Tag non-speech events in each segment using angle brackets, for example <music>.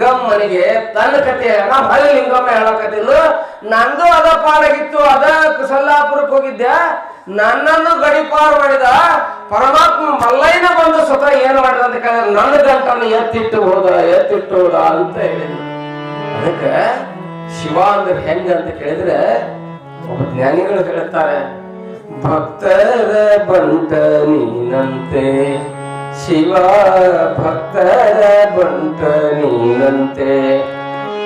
ಲಿಂಗಮ್ಮನಿಗೆ ತನ್ನ ಕತೆ ನಾ ಹೊಳೆ ಲಿಂಗಮ್ಮ ಹೇಳಕತ್ತಿಲ್ಲ ನಂದು ಅದ ಪಾಡಾಗಿತ್ತು, ಅದ ಕುಸಲ್ಲಾಪುರಕ್ಕೆ ಹೋಗಿದ್ದೆ. ನನ್ನನ್ನು ಗಡಿಪಾರು ಮಾಡಿದ ಪರಮಾತ್ಮ ಮಲ್ಲಯ್ಯನ ಬಂದು ಸ್ವತಃ ಏನು ಮಾಡಿದ ಅಂತ ಕೇಳಿದ್ರೆ, ನನ್ನ ಗಂಟನ್ನು ಎತ್ತಿಟ್ಟು ಹೋದ ಎತ್ತಿಟ್ಟು ಹೋದ ಅಂತ ಹೇಳಿದ್ರು. ಅದಕ್ಕೆ ಶಿವ ಅಂದ್ರೆ ಹೆಂಗ ಅಂತ ಕೇಳಿದ್ರೆ, ಒಬ್ಬ ಜ್ಞಾನಿಗಳು ಹೇಳುತ್ತಾರೆ, ಭಕ್ತರ ಬಂತ ನೀನಂತೆ ಶಿವ ಭಕ್ತರ ಬಂಟ ನೀನಂತೆ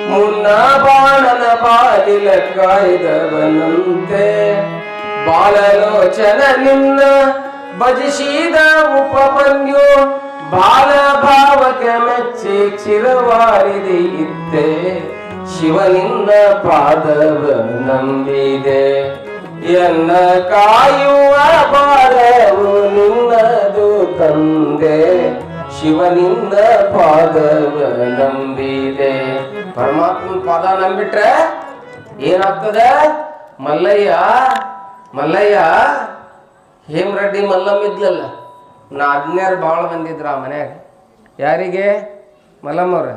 ಮುನ್ನ ಬಾಣನ ಬಾಲಿಲ ಕಾಯ್ದವನಂತೆ. ಬಾಲಲೋಚನ ನಿನ್ನ ಭಜಿಸಿದ ಉಪಮನ್ಯು ಬಾಲ ಭಾವಕ್ಕೆ ಮೆಚ್ಚಿ ಚಿರವಾರಿದೆ ಇದ್ದೆ ಶಿವನಿಂದ ಪಾದವ ನಂಬಿದೆ. ಎನ್ನ ಕಾಯುವ ಬಾಲವು ನಿನ್ನದು ತಂದೆ, ಶಿವನಿಂದ ಪಾದವ ನಂಬಿದೆ ಪರಮಾತ್ಮನ ಪಾದ ನಂಬಿಟ್ರೆ ಏನಾಗ್ತದೆ? ಮಲ್ಲಯ್ಯ ಮಲ್ಲಯ್ಯ, ಹೇಮರೆಡ್ಡಿ ಮಲ್ಲಮ್ಮ ಇದ್ಲಲ್ಲ ನಾ ಹದಿನಾರು ಭಾಳ ಬಂದಿದ್ರ ಆ ಮನ್ಯಾಗ. ಯಾರಿಗೆ? ಮಲ್ಲಮ್ಮವ್ರ.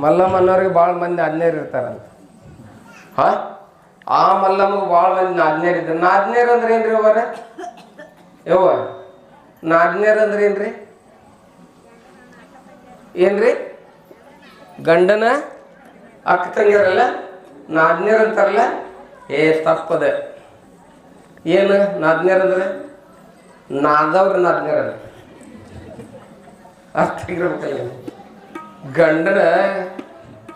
ಮಲ್ಲಮ್ಮನವ್ರಿಗೆ ಭಾಳ ಮಂದಿ ಹದಿನೇರು ಇರ್ತಾರಂತ. ಹಾ? ಆ ಮಲ್ಲಮ್ಮಗೆ ಭಾಳ ಮಂದಿ ನಾದ್ನೇರ್ ಇದ್ರು ನಾದ್ನೇರ್ ಅಂದ್ರೆ ಏನ್ರಿ ಅವರ ಯವ್ವ. ನಾದ್ನೇರ್ ಅಂದ್ರೆ ಏನ್ರಿ? ಏನ್ರಿ? ಗಂಡನ ಅಕ್ಕ ತಂಗಿರಲ್ಲ ನಾದ್ನೇರ್ ಅಂತಾರಲ್ಲ? ಏ, ತಪ್ಪದ. ಏನು ನಾದ್ನೇರ್ ಅಂದ್ರೆ? ನಾದವ್ರ ಅಂದ್ರೆ. ಅರ್ಥ ಆಗಿರ್ಬೇಕಲ್ಲ ಗಂಡನ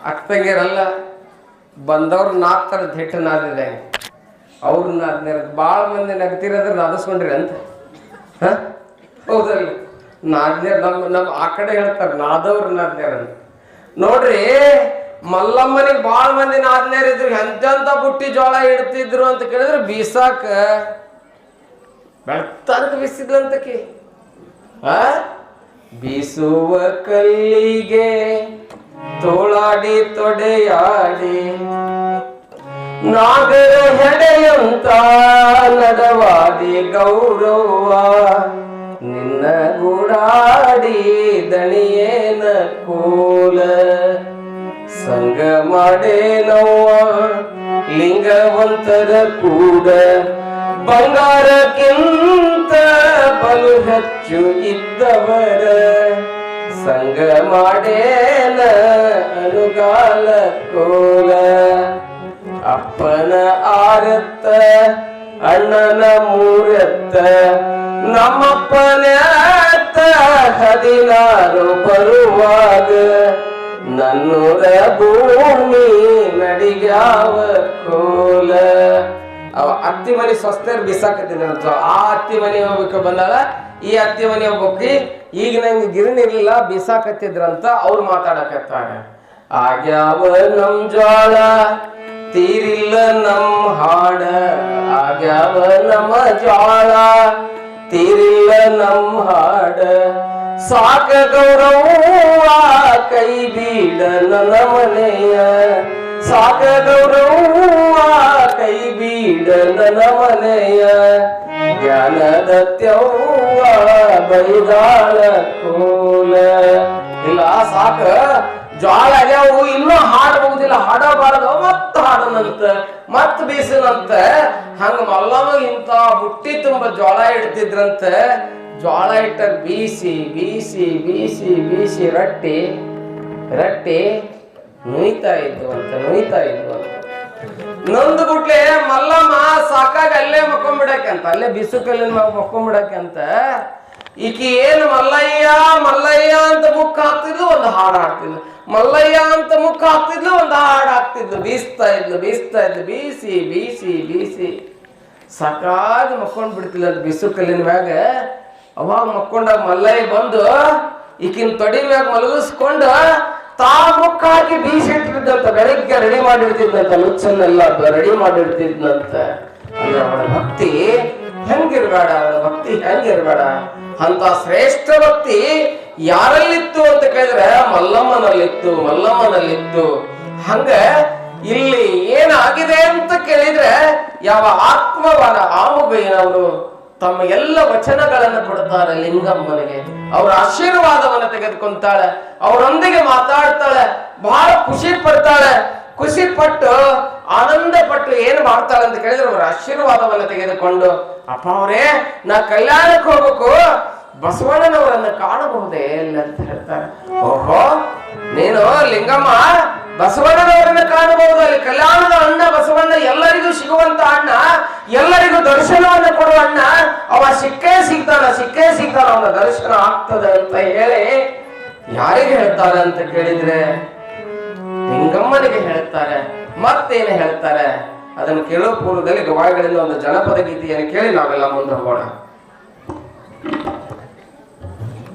ಅಕ್ಕ ತಂಗಿರಲ್ಲ ಬಂದವ್ರು ನಾಲ್ಕರ ಹಿಟ್ಟು ನಾದಿದೆ. ಅವ್ರು ನಾದ್ನೇರ ಭಾಳ ಮಂದಿ ನಗ್ತಿರಂದ್ರೆ ನಾದಿಸ್ಕೊಂಡ್ರಿ ಅಂತ. ಹ? ಹೌದಲ್ಲ? ನಾದ್ನೇರ್ ನಮ್ಮ ನಮ್ಮ ಆ ಕಡೆ ಹೇಳ್ತಾರೆ, ನಾದವ್ರ ನಾದ್ನೇರ ಅಂತ. ನೋಡ್ರಿ, ಮಲ್ಲಮ್ಮನಿಗೆ ಭಾಳ ಮಂದಿ ನಾದ್ನೇರ್ ಇದ್ರು, ಎಂತೆಂತ ಬುಟ್ಟಿ ಜೋಳ ಇಡ್ತಿದ್ರು ಅಂತ ಕೇಳಿದ್ರೆ ಬೀಸಾಕ ಬೆಳ್ತಾನಕ ಬೀಸಿದ್ಲಂತಕಿ. ಆ? ಬೀಸುವ ಕಲ್ಲಿಗೆ ತೋಳಾಡಿ ತೊಡೆಯಾಡಿ, ನಾಗರ ಹೆಡೆಯಂತ ನಡವಾದಿ ಗೌರವ ನಿನ್ನ ಗೂಡಾಡಿ ದಣಿಯೇನ ಕೋಲ ಸಂಗ ಮಾಡೇನವ್ವ ಲಿಂಗವಂತರ ಕೂಡ ಬಂಗಾರಕ್ಕಿಂತ ಬಲು ಹೆಚ್ಚು ಇದ್ದವರ ಸಂಗ ಮಾಡೇನ ಅನುಗಾಲ ಕೋಲ ಅಪ್ಪನ ಆರತ್ತ ಅಣ್ಣನ ಮೂರತ್ತ ನಮ್ಮಪ್ಪನ ಹದಿನಾರು ಬರುವಾಗ ನನ್ನೂರ ಭೂಮಿ ನಡಿಗ್ಯಾವ ಕೋಲ. ಅವ ಅತ್ತಿ ಮನೆ ಸ್ವಸ್ಥರ್ ಬಿಸಾಕತ್ತೀನಿ ಅಂತ ಆ ಅತ್ತಿ ಮನೆ ಹೋಗ್ಬೇಕು ಬಂದಾಗ ಈ ಅತ್ತಿ ಮನೆ ಹೋಗ್ಬೇಕು. ಈಗ ನಂಗೆ ಗಿರಣಿ ಬಿಸಾಕತ್ತಿದ್ರಂತ ಅವ್ರು ಮಾತಾಡಕತ್ತಾರೆ. ಆಗ್ಯಾವ ನಮ್ ಜ್ವಾಳ ತೀರಿಲ್ಲ ನಮ್ ಹಾಡ. ಆಗ್ಯಾವ ನಮ್ಮ ಜ್ವಾಳ ತೀರಿಲ್ಲ ನಮ್ ಹಾಡ. ಸಾಕ ಗೌರವ ಕೈ ಬೀಡ ನನ್ನ ಮನೆಯ. ಸಾಕ ಗೌರವ ಕೈ ಬೀಡ ನನ್ನ ಮನೆಯ. ಜ್ಞಾನದ ತ್ಯವ್ವ ಬೈದಾಳ ಕೋಲ. ಇಲ್ಲ, ಸಾಕ ಜ್ವಾಳ ಆಗ್ಯಾವು, ಇನ್ನೂ ಹಾಡಬಹುದಿಲ್ಲ ಹಾಡಬಾರದು ಮತ್ತ ಹಾಡನಂತ ಮತ್ ಬೀಸನಂತ. ಹಂಗ ಮಲ್ಲಮ್ಮ ಇಂತ ಬುಟ್ಟಿ ತುಂಬ ಜ್ವಾಳ ಇಡ್ತಿದ್ರಂತ. ಜ್ವಾಳ ಇಟ್ಟ ಬೀಸಿ ಬೀಸಿ ಬೀಸಿ ಬೀಸಿ ರಟ್ಟಿ ರಟ್ಟಿ ನುಯ್ತಾ ಇದ್ವು ಅಂತ ನುಯ್ತಾ ಇದ್ವು ಅಂತ ನೊಂದು ಗುಟ್ಲೆ ಮಲ್ಲಮ್ಮ ಸಾಕಾಗ ಅಲ್ಲೇ ಮಕ್ಕೊಂಬಿಡಕ್ಕೆ ಅಲ್ಲೇ ಬಿಸು ಕಲ್ಲಿನ ಮ್ಯಾಗ ಮಕ್ಕೊಂಬಿಡಕ್ಕೆ ಅಂತ. ಈಕಿ ಏನು ಮಲ್ಲಯ್ಯ ಮಲ್ಲಯ್ಯ ಅಂತ ಬುಕ್ ಹಾಕ್ತಿದ್ಲು, ಒಂದು ಹಾಡು ಹಾಡ್ತಿದ್ಲು. ಮಲ್ಲಯ್ಯ ಅಂತ ಮುಖ ಹಾಕ್ತಿದ್ಲು, ಒಂದು ಹಾಡು ಹಾಕ್ತಿದ್ಲು. ಬೀಸ್ತಾ ಇದ್ಲು ಬೀಸ್ತಾ ಇದ್ಲು. ಬೀಸಿ ಬೀಸಿ ಬೀಸಿ. ಸಾಕಾಗಿ ಮಕ್ಕೊಂಡ್ ಬಿಡ್ತಿಲ್ಲ ಅದು ಬಿಸು ಕಲ್ಲಿನ ಮ್ಯಾಗ. ಅವಾಗ ಮಕ್ಕೊಂಡಾಗ ಮಲ್ಲಯ್ಯ ಬಂದು ಈಕಿನ ತೊಡಿ ಮ್ಯಾಗ ಮಲಗಿಸ್ಕೊಂಡು ತಾ ಮುಖ ಹಾಕಿ ಬೀಸಿ ಇಟ್ಟಿದ್ದಂತ ಬೆಳಗ್ಗೆ ರೆಡಿ ಮಾಡಿರ್ತಿದ್ದಂತ ಲುಚ್ಚನ್ನೆಲ್ಲ ರೆಡಿ ಮಾಡಿರ್ತಿದ್ನಂತ ಅವಳ ಭಕ್ತಿ ಹೆಂಗಿರ್ಬೇಡ, ಅವಳ ಭಕ್ತಿ ಹೆಂಗಿರ್ಬೇಡ. ಅಂತ ಶ್ರೇಷ್ಠ ಭಕ್ತಿ ಯಾರಲ್ಲಿತ್ತು ಅಂತ ಕೇಳಿದ್ರೆ, ಮಲ್ಲಮ್ಮನಲ್ಲಿತ್ತು ಮಲ್ಲಮ್ಮನಲ್ಲಿತ್ತು. ಹಂಗ ಇಲ್ಲಿ ಏನಾಗಿದೆ ಅಂತ ಕೇಳಿದ್ರೆ, ಯಾವ ಆತ್ಮವಾದ ಆಮುಗಯ್ಯನವರು ತಮ್ಮ ಎಲ್ಲ ವಚನಗಳನ್ನು ಕೊಡ್ತಾರೆ ಲಿಂಗಮ್ಮನಿಗೆ. ಅವರ ಆಶೀರ್ವಾದವನ್ನು ತೆಗೆದುಕೊಂತಾಳೆ, ಅವರೊಂದಿಗೆ ಮಾತಾಡ್ತಾಳೆ, ಬಹಳ ಖುಷಿ ಪಡ್ತಾಳೆ. ಖುಷಿ ಪಟ್ಟು, ಆನಂದ ಪಟ್ಟು ಏನ್ ಮಾಡ್ತಾಳೆ ಅಂತ ಕೇಳಿದ್ರೆ, ಅವರ ಆಶೀರ್ವಾದವನ್ನು ತೆಗೆದುಕೊಂಡು, ಅಪ್ಪ ಅವರೇ, ನಾ ಕಲ್ಯಾಣಕ್ಕೆ ಹೋಗ್ಬೇಕು. ಬಸವಣ್ಣನವರನ್ನ ಕಾಣಬಹುದೇ ಇಲ್ಲ ಅಂತ ಹೇಳ್ತಾರೆ. ಓಹೋ, ನೀನು ಲಿಂಗಮ್ಮ, ಬಸವಣ್ಣನವರನ್ನ ಕಾಣಬಹುದು. ಅಲ್ಲಿ ಕಲ್ಯಾಣದ ಅಣ್ಣ ಬಸವಣ್ಣ, ಎಲ್ಲರಿಗೂ ಸಿಗುವಂತ ಅಣ್ಣ, ಎಲ್ಲರಿಗೂ ದರ್ಶನವನ್ನು ಕೊಡುವ ಅಣ್ಣ, ಅವ ಸಿಕ್ಕೇ ಸಿಗ್ತಾನ ಸಿಕ್ಕೇ ಸಿಗ್ತಾನ, ಅವನ ದರ್ಶನ ಆಗ್ತದೆ ಅಂತ ಹೇಳಿ ಯಾರಿಗೆ ಹೇಳ್ತಾರೆ ಅಂತ ಕೇಳಿದ್ರೆ ಲಿಂಗಮ್ಮನಿಗೆ ಹೇಳ್ತಾರೆ. ಮತ್ತೇನು ಹೇಳ್ತಾರೆ? ಅದನ್ನು ಕೇಳೋ ಪೂರ್ವದಲ್ಲಿ ಗವಾಯಿಗಳಿಂದ ಒಂದು ಜನಪದ ಗೀತೆಯನ್ನು ಕೇಳಿ ನಾವೆಲ್ಲ ಮುಂದೆ ಹೋಗೋಣ.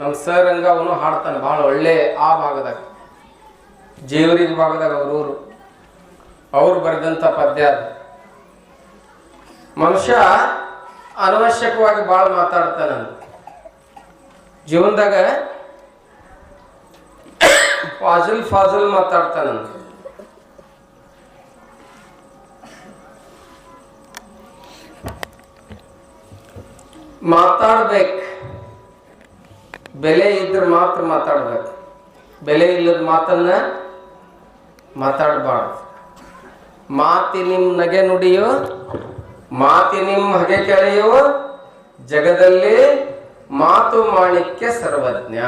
ನಮ್ಮ ಸರ್ ಹಂಗ ಅವನು ಹಾಡ್ತಾನೆ, ಬಹಳ ಒಳ್ಳೆ ಆ ಭಾಗದಾಗ. ಜೇವರಿ ಭಾಗದಾಗ ಅವ್ರೂರು ಅವ್ರು ಬರೆದಂಥ ಪದ್ಯ ಅದು. ಮನುಷ್ಯ ಅನವಶ್ಯಕವಾಗಿ ಭಾಳ ಮಾತಾಡ್ತಾನ ಜೀವನದಾಗ ಫಾಜಲ್ ಫಾಜಲ್ ಮಾತಾಡ್ತಾನಂತ ಮಾತಾಡ್ಬೇಕು. ಬೆಲೆ ಇದ್ರೆ ಮಾತ್ರ ಮಾತಾಡ್ಬೇಕು. ಬೆಲೆ ಇಲ್ಲದ ಮಾತನ್ನ ಮಾತಾಡಬಾರ್ದು. ಮಾತಿ ನಿಮ್ಮ ನಗೆ ನುಡಿಯು, ಮಾತಿ ನಿಮ್ಮ ಹಗೆ ಕೆಳೆಯೋ, ಜಗದಲ್ಲಿ ಮಾತು ಮಾಣಿಕ್ಯ ಸರ್ವಜ್ಞ.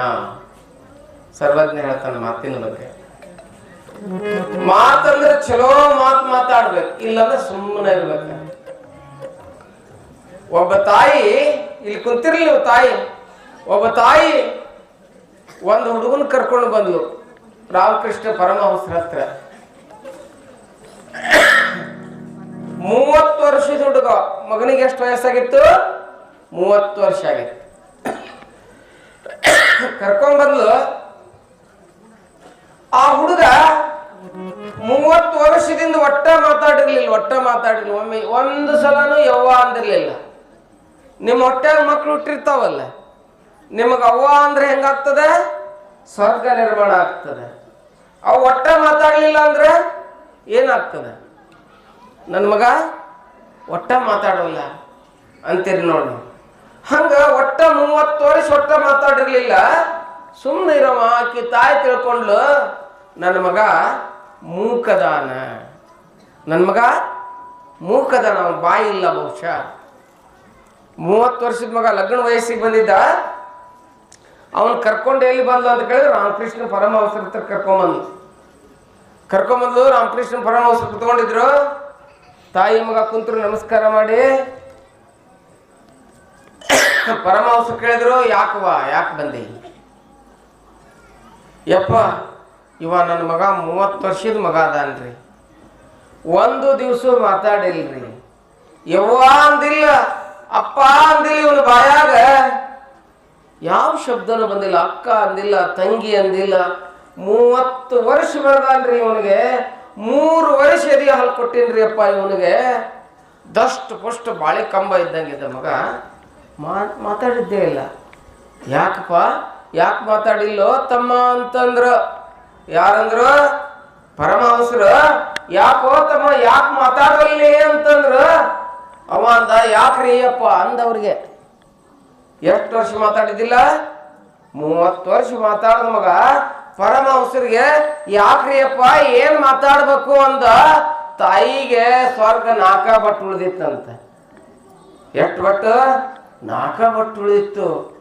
ಸರ್ವಜ್ಞ ಹೇಳ್ತಾನೆ ಮಾತಿನ ಬಗ್ಗೆ. ಮಾತಂದ್ರೆ ಚಲೋ ಮಾತು ಮಾತಾಡ್ಬೇಕು, ಇಲ್ಲಂದ್ರೆ ಸುಮ್ಮನೆ ಇರ್ಬೇಕು. ಒಬ್ಬ ತಾಯಿ, ಇಲ್ಲಿ ಕುಂತಿರ್ಲಿ ತಾಯಿ. ಒಬ್ಬ ತಾಯಿ ಒಂದು ಹುಡುಗನ ಕರ್ಕೊಂಡು ಬಂದ್ಲು. ರಾಮಕೃಷ್ಣ ಪರಮಹಂಸರ ಹತ್ರ. ಮೂವತ್ತು ವರ್ಷದ ಹುಡುಗ. ಮಗನಿಗೆ ಎಷ್ಟು ವಯಸ್ಸಾಗಿತ್ತು? ಮೂವತ್ತು ವರ್ಷ ಆಗಿತ್ತು. ಕರ್ಕೊಂಡ್ ಬಂದ್ಲು. ಆ ಹುಡುಗ ಮೂವತ್ತು ವರ್ಷದಿಂದ ಒಟ್ಟ ಮಾತಾಡಿರ್ಲಿಲ್ಲ ಒಟ್ಟ ಮಾತಾಡಿರ್ಲಿಲ್ಲ. ಒಮ್ಮೆ ಒಂದು ಸಲನೂ ಯವ್ವ ಅಂದಿರ್ಲಿಲ್ಲ. ನಿಮ್ಮ ಹೊಟ್ಟೆ ಮಕ್ಳು ಹುಟ್ಟಿರ್ತಾವಲ್ಲ? ನಿಮಗೆ ಅವ್ವ ಅಂದ್ರೆ ಹೆಂಗಾಗ್ತದೆ? ಸ್ವರ್ಗ ನಿರ್ಮಾಣ ಆಗ್ತದೆ. ಅವು ಒಟ್ಟ ಮಾತಾಡಲಿಲ್ಲ ಅಂದ್ರೆ ಏನಾಗ್ತದೆ? ನನ್ನ ಮಗ ಒಟ್ಟ ಮಾತಾಡೋಲ್ಲ ಅಂತೀರಿ ನೋಡಿ. ಹಂಗ ಒಟ್ಟ ಮೂವತ್ತು ವರ್ಷ ಒಟ್ಟ ಮಾತಾಡಿರ್ಲಿಲ್ಲ. ಸುಮ್ಮನೆ ಇರವ ಆಕಿ ತಾಯಿ ತಿಳ್ಕೊಂಡ್ಲು ನನ್ನ ಮಗ ಮೂಕದಾನ. ನನ್ನ ಮಗ ಮೂಕದಾನ ಬಾಯಿ ಇಲ್ಲ ಬಹುಶಃ. ಮೂವತ್ತು ವರ್ಷದ ಮಗ ಲಗ್ನ ವಯಸ್ಸಿಗೆ ಬಂದಿದ್ದ ಅವನು ಕರ್ಕೊಂಡು ಎಲ್ಲಿ ಬಂದ ಅಂತ ಕೇಳಿದ್ರೆ ರಾಮಕೃಷ್ಣ ಪರಮಹಂಸರ ಹತ್ರ ಕರ್ಕೊಂಬಂದು ಕರ್ಕೊಂಬಂದು ರಾಮಕೃಷ್ಣ ಪರಮಹಂಸರು ಕುತ್ಕೊಂಡಿದ್ರು ತಾಯಿ ಮಗ ಕುಂತರು ನಮಸ್ಕಾರ ಮಾಡಿ. ಪರಮಹಂಸ ಕೇಳಿದ್ರು, ಯಾಕವ್ವ, ಯಾಕೆ ಬಂದಿ? ಯಪ್ಪ, ಇವ ನನ್ನ ಮಗ ಮೂವತ್ತು ವರ್ಷದ ಮಗ ಅದಾನ್ರಿ. ಒಂದು ದಿವಸ ಮಾತಾಡಿಲ್ರಿ. ಯವ್ವ ಅಂದಿಲ್ಲ, ಅಪ್ಪ ಅಂದಿಲ್ಲ ಇವನು ಬಾಯಾಗ. ಯಾವ ಶಬ್ದನೂ ಬಂದಿಲ್ಲ, ಅಕ್ಕ ಅಂದಿಲ್ಲ, ತಂಗಿ ಅಂದಿಲ್ಲ. ಮೂವತ್ತು ವರ್ಷ ಬೆಳೆದಾನ್ರಿ ಇವನಿಗೆ. ಮೂರು ವರ್ಷ ಎದಿ ಹಾಲು ಕೊಟ್ಟಿನ್ರಿ ಅಪ್ಪ ಇವನಿಗೆ. ದಷ್ಟು ಪುಷ್ಟು ಬಾಳೆ ಕಂಬ ಇದ್ದಂಗಿದ್ದ ಮಗ. ಮಾ, ಮಾತಾಡಿದ್ದೇ ಇಲ್ಲ. ಯಾಕಪ್ಪ? ಯಾಕೆ ಮಾತಾಡಿಲ್ಲೋ ತಮ್ಮ ಅಂತಂದ್ರ. ಯಾರಂದ್ರ? ಪರಮಹಂಸರ. ಯಾಕೋ ತಮ್ಮ ಯಾಕೆ ಮಾತಾಡಲಿ ಅಂತಂದ್ರ. ಅವ ಅಂದ, ಯಾಕ್ರಿ ಅಪ್ಪ ಅಂದವ್ರಿಗೆ. ಎಷ್ಟು ವರ್ಷ ಮಾತಾಡಿದ್ದಿಲ್ಲ? ಮೂವತ್ತು ವರ್ಷ ಮಾತಾಡಿದ ಮಗ. ಪರಮಹಂಸರಿಗೆ ಯಾಕ್ರಿ ಅಪ್ಪ ಏನ್ ಮಾತಾಡ್ಬೇಕು ಅಂದ ತಾಯಿಗೆ ಸ್ವರ್ಗ ನಾಕ ಬಟ್ಟು ಉಳಿದಿತ್ತಂತ. ಎಷ್ಟು ಬಟ್ಟು ನಾಕ ಬಟ್ಟು ಉಳಿದಿತ್ತು.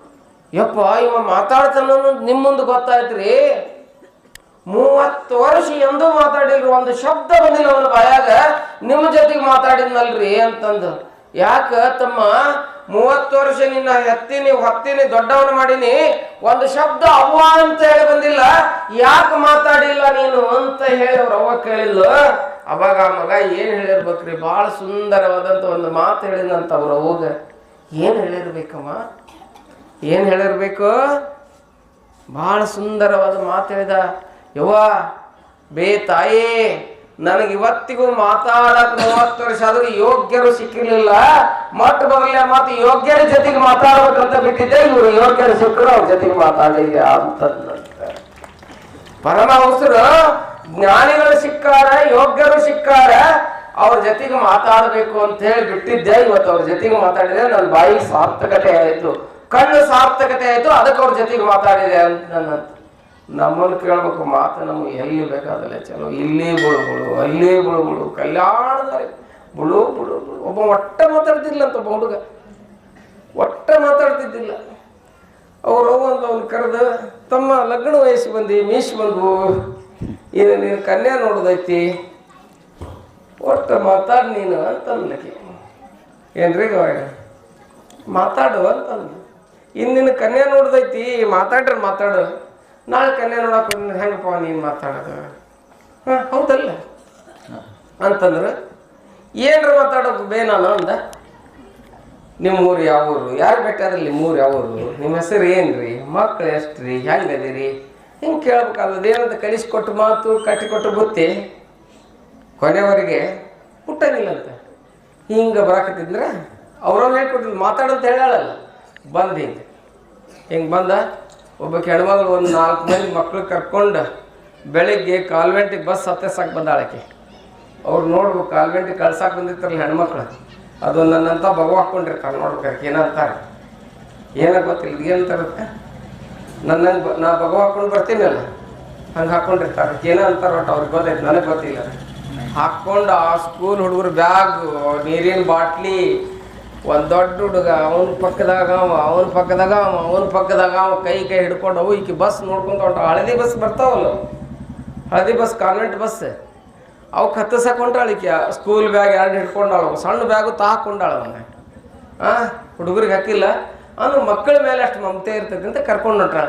ಯಪ್ಪ, ಇವ ಮಾತಾಡ್ತಾನ ನಿಮ್ಮ ಮುಂದೆ ಗೊತ್ತಾಯ್ತ್ರಿ. ಮೂವತ್ತು ವರ್ಷ ಎಂದೂ ಮಾತಾಡಿಲ್ರಿ, ಒಂದು ಶಬ್ದ ಬಂದಿಲ್ಲ ಅವನ ಬಾಯಾಗ. ನಿಮ್ಮ ಜೊತೆಗೆ ಮಾತಾಡಿದ್ನಲ್ರಿ ಅಂತಂದು. ಯಾಕ ತಮ್ಮ ಮೂವತ್ತು ವರ್ಷ ನಿನ್ನ ಎತ್ತೀನಿ ಹೊತ್ತೀನಿ, ದೊಡ್ಡವನ ಮಾಡೀನಿ. ಒಂದು ಶಬ್ದ ಅವ್ವ ಅಂತ ಹೇಳಿ ಬಂದಿಲ್ಲ. ಯಾಕೆ ಮಾತಾಡಿಲ್ಲ ನೀನು ಅಂತ ಹೇಳಿ ಅವ್ರ ಅವ್ವ ಕೇಳಿಲ್ಲ ಅವಾಗ ಆ ಮಗ ಏನು ಹೇಳಿರ್ಬೇಕ್ರಿ? ಬಹಳ ಸುಂದರವಾದಂತ ಒಂದು ಮಾತು ಹೇಳಿದಂತ ಅವ್ರ ಅವ್ವಗ. ಏನು ಹೇಳಿರ್ಬೇಕಮ್ಮ ಏನು ಹೇಳಿರ್ಬೇಕು? ಬಹಳ ಸುಂದರವಾದ ಮಾತು ಹೇಳಿದ. ಯವ್ವ, ಬೇ ತಾಯಿ ನನಗೆ ಇವತ್ತಿಗೂ ಮಾತಾಡಕ್ ಮೂವತ್ತು ವರ್ಷ ಆದ್ರೂ ಯೋಗ್ಯರು ಸಿಕ್ಕಿರ್ಲಿಲ್ಲ. ಮೊಟ್ಟ ಮೊದಲನೇ ಮತ್ತೆ ಯೋಗ್ಯರ ಜೊತೆಗೆ ಮಾತಾಡ್ಬೇಕಂತ ಬಿಟ್ಟಿದ್ದೆ. ಇವರು ಯೋಗ್ಯರು ಸಿಕ್ಕರು ಅವ್ರ ಜೊತೆಗೆ ಮಾತಾಡಲಿಲ್ಲ ಅಂತಂದಂತೆ. ಪರಮಹಂಸರು ಜ್ಞಾನಿಗಳು ಸಿಕ್ಕಾರ, ಯೋಗ್ಯರು ಸಿಕ್ಕಾರ, ಅವ್ರ ಜೊತೆಗೆ ಮಾತಾಡಬೇಕು ಅಂತ ಹೇಳಿ ಬಿಟ್ಟಿದ್ದೆ. ಇವತ್ತು ಅವ್ರ ಜೊತೆಗೆ ಮಾತಾಡಿದ್ರೆ ನನ್ನ ಬಾಯಿ ಸಾರ್ಥಕತೆ ಆಯ್ತು. ಕಣ್ಣು ಸಾರ್ಥಕತೆ ಆಯ್ತು. ಅದಕ್ಕೆ ಅವ್ರ ಜೊತೆಗೆ ಮಾತಾಡಿದೆ ಅಂತ ನನ್ನಂತ. ನಮ್ಮನ್ನು ಕೇಳ್ಬೇಕು, ಮಾತು ನಮಗೆ ಎಲ್ಲಿ ಬೇಕಾದಲ್ಲ ಚಲೋ, ಇಲ್ಲಿ ಬುಳುಬುಳು ಅಲ್ಲಿ ಬುಳುಬುಳು ಕಲ್ಯಾಣದಲ್ಲಿ ಬುಳು ಬುಳು ಬುಳು. ಒಬ್ಬ ಒಟ್ಟ ಮಾತಾಡ್ತಿಲ್ಲ ಅಂತ ಒಬ್ಬ ಹುಡುಗ. ಒಟ್ಟ ಮಾತಾಡ್ತಿದ್ದಿಲ್ಲ. ಅವರು ಒಂದು ಅವ್ನು ಕರೆದು, ತಮ್ಮ ಲಗ್ನ ವಯಸ್ಸು ಬಂದು ಮೀಸ್ ಬಂದು, ಏನು ನೀನು ಕನ್ಯಾ ನೋಡೋದೈತಿ? ಒಟ್ಟು ಮಾತಾಡ್ ನೀನು ಅಂತಂದಕ್ಕೆ ಏನ್ರಿ ಮಾತಾಡು ಇನ್ನು ಇಂದಿನ ಕನ್ಯಾ ನೋಡ್ದೈತಿ, ಮಾತಾಡ್ರಿ, ಮಾತಾಡು. ನಾಳೆ ಕಲ್ಯಾಣ ನೋಡಕ್ಕೆ ಹೆಂಗಪ್ಪ ನೀನು ಮಾತಾಡೋದು? ಹಾಂ, ಹೌದಲ್ಲ. ಅಂತಂದ್ರೆ, ಏನ್ರ ಮಾತಾಡೋದು ಬೇ ಅಂದ. ನಿಮ್ಮ ಊರು ಯಾವ ಊರು? ಯಾರು ಬೇಕಾದ್ರೆ ನಿಮ್ಮ ಊರು ಯಾವ ನಿಮ್ಮ ಹೆಸರು ಏನ್ರಿ? ಮಕ್ಳು ಎಷ್ಟು ರೀ ಹೆಂಗೆ ಅದೀರಿ? ಹಿಂಗೆ ಕೇಳ್ಬೇಕಾದ್ರೆ ಏನಂತ ಕಲಿಸ್ಕೊಟ್ಟು ಮಾತು, ಕಟ್ಟಿಕೊಟ್ಟು ಬುತ್ತಿ. ಕೊನೆವರೆಗೆ ಅಂತ ಹಿಂಗೆ ಬರಾಕತ್ತಿದ್ರೆ, ಅವ್ರವ್ರು ಹೇಳ್ಕೊಟ್ಟಿಲ್ಲ ಮಾತಾಡಂತ ಹೇಳಲ್ಲ. ಬಂದು ಹಿಂಗೆ. ಹಿಂಗೆ ಬಂದ ಒಬ್ಬ ಹೆಣ್ಮಗಳು ಒಂದು ನಾಲ್ಕು ಮಂದಿ ಮಕ್ಳು ಕರ್ಕೊಂಡು ಬೆಳಿಗ್ಗೆ ಕಾಲ್ವೆಂಟಿಗೆ ಬಸ್ ಹತ್ತಿಸಕ್ಕೆ ಬಂದಾಳಕ್ಕೆ ಅವ್ರು ನೋಡ್ಬೇಕು ಕಾಲ್ವೆಂಟಿಗೆ ಕಳ್ಸಕ್ಕೆ ಬಂದಿರ್ತಾರಲ್ಲ ಹೆಣ್ಮಕ್ಳು. ಅದು ನನ್ನಂತ ಬಗು ಹಾಕ್ಕೊಂಡಿರ್ತಾರೆ ನೋಡ್ಬೇಕು ಏನಂತಾರೆ ಏನ ಗೊತ್ತಿಲ್ಲ ಏನಂತಾರತ್ತೆ ನನ್ನ ನಾ ಬಗು ಹಾಕ್ಕೊಂಡು ಬರ್ತೀನಲ್ಲ. ಹಂಗೆ ಹಾಕ್ಕೊಂಡಿರ್ತಾರೆ ಏನೋ ಅಂತಾರೆ ಒಟ್ಟು ಅವ್ರಿಗೆ ಗೊತ್ತೈತೆ ನನಗೆ ಗೊತ್ತಿಲ್ಲ. ಹಾಕ್ಕೊಂಡು ಆ ಸ್ಕೂಲ್ ಹುಡುಗರು ಬ್ಯಾಗ್, ನೀರಿನ ಬಾಟ್ಲಿ ಒಂದು ದೊಡ್ಡ ಹುಡುಗ, ಅವನ ಪಕ್ಕದಾಗ ಅವ, ಅವನ ಪಕ್ಕದಾಗ ಅವ, ಅವನ ಪಕ್ಕದಾಗ ಅವ, ಕೈ ಕೈ ಹಿಡ್ಕೊಂಡು ಅವು ಈಕಿ ಬಸ್ ನೋಡ್ಕೊಂತ ಹೊಂಟ. ಹಳದಿ ಬಸ್ ಬರ್ತಾವಲ್ಲ, ಹಳದಿ ಬಸ್, ಕಾನ್ವೆಂಟ್ ಬಸ್. ಅವು ಈಕಿ ಸ್ಕೂಲ್ ಬ್ಯಾಗ್ ಎರಡು ಹಿಡ್ಕೊಂಡಾಳ ಸಣ್ಣ ಬ್ಯಾಗು ತಾ ಹಾಕೊಂಡಾಳ ಅವನ. ಹಾಂ ಹುಡುಗರಿಗೆ ಹಾಕಿಲ್ಲ ಅಂದ್ರೆ ಮಕ್ಕಳ ಮೇಲೆ ಅಷ್ಟು ಮಮತೆ ಇರ್ತೈತೆ ಅಂತ ಕರ್ಕೊಂಡು ಹೊಂಟಾಳ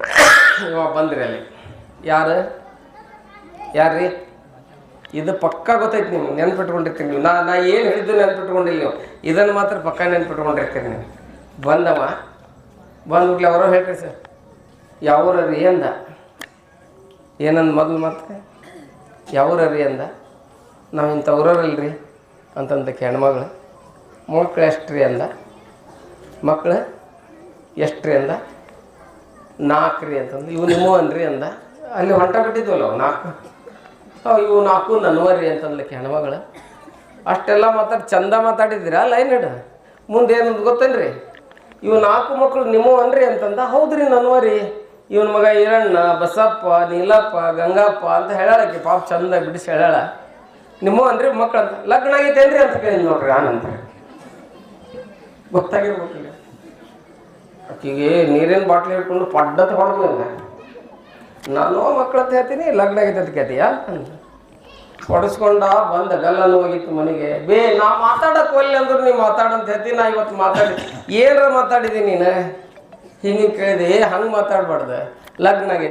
<coughs> ಇವ ಬಂದ್ರಿ ಅಲ್ಲಿ. ಯಾರು? ಯಾರ್ರಿ? ಇದು ಪಕ್ಕ ಗೊತ್ತೈತಿ ನಿಮ್ಗೆ ನೆನ್ಪಿಟ್ಕೊಂಡಿರ್ತೀನಿ ನೀವು. ನಾ ನಾ ಏನು ಹೇಳಿದ್ದು ನೆನ್ಪಿಟ್ಕೊಂಡಿಲ್ಲ ನೀವು. ಇದನ್ನು ಮಾತ್ರ ಪಕ್ಕ ನೆನ್ಪಿಟ್ಕೊಂಡಿರ್ತೀರಿ ನೀವು. ಬಂದವ? ಬಂದ್ಬಿಟ್ಲೆ ಅವರು ಹೇಳ್ರಿ ಸರ್. ಯಾವೂರ ರೀ ಅಂದ ಏನಂದ ಮೊದಲು ಮತ್ತೆ? ಯಾವೂರ ರೀ ಅಂದ ನಾವು ಇಂಥ ಊರವ್ರಲ್ರಿ ಅಂತಂದ ಹೆಣ್ಮಗಳು ಮಕ್ಕಳು ಎಷ್ಟು ರೀ ಅಂದ ಮಕ್ಕಳು ಎಷ್ಟು ರೀ ಅಂದ ನಾಲ್ಕು ರೀ ಅಂತಂದು. ಇವು ನಿಮ್ಮ ಅನ್ರಿ ಅಂದ ಅಲ್ಲಿ ಹೊಂಟ ಬಿಟ್ಟಿದ್ವಲ್ಲ ನಾಲ್ಕು ಇವು ನಾಲ್ಕು ನನ್ವರಿ ಅಂತಂದ್ಲಿಕ್ಕೆ ಕೆಣವಗಳ ಅಷ್ಟೆಲ್ಲ ಮಾತಾಡಿ, ಚಂದ ಮಾತಾಡಿದ್ದೀರ? ಲೈನ್ ಇಡ ಮುಂದೆ ಏನಂದು ಗೊತ್ತೇನ್ರಿ ಇವು ನಾಲ್ಕು ಮಕ್ಕಳು ನಿಮ್ಮ ಅನ್ರಿ ಅಂತಂದ ಹೌದ್ರಿ ನನ್ವರಿ. ಇವನ ಮಗ ಈರಣ್ಣ, ಬಸಪ್ಪ, ನೀಲಪ್ಪ, ಗಂಗಪ್ಪ ಅಂತ ಹೇಳಕ್ಕೆ ಪಾಪ ಚಂದ ಬಿಡಿಸಿ ಹೇಳ ನಿಮ್ಮ ಅನ್ರಿ ಮಕ್ಕಳು ಅಂತ. ಲಗ್ನ ಆಗೈತೇನ್ರಿ ಅಂತ ಕೇಳಿ ನೋಡ್ರಿ ಆನಂತ ಗೊತ್ತಾಗಿರ್ಬೇಕಿಲ್ಲ ಆಕೆಗೆ ನೀರಿನ ಬಾಟ್ಲಿ ಹಿಡ್ಕೊಂಡು ಪಡ್ಡತ್ ಹೊಡೆದು ನಾನು ಮಕ್ಕಳ ಅಂತ ಹೇಳ್ತೀನಿ ಲಗ್ನ ಆಗೈತೆ ಅಂತ ಕೇಳ್ತೀಯ? ಹೊಡೆಸ್ಕೊಂಡ ಬಂದ ಗಲ್ಲಲ್ಲಿ ಹೋಗಿತ್ತು ಮನೆಗೆ. ಬೇ, ನಾ ಮಾತಾಡಕ್ ಒಲ್ಲೆ ಅಂದ್ರೆ ನೀ ಮಾತಾಡಂತ ಹೇಳ್ತೀನಿ ನಾ ಇವತ್ತು ಮಾತಾಡಿ, ಏನಾರ ಮಾತಾಡಿದೀನಿ ನೀನು? ಹಿಂಗೆ ಕೇಳಿದೆ ಹಂಗೆ ಮಾತಾಡ್ಬಾರ್ದು? ಲಗ್ನ ಆಗೈತೆ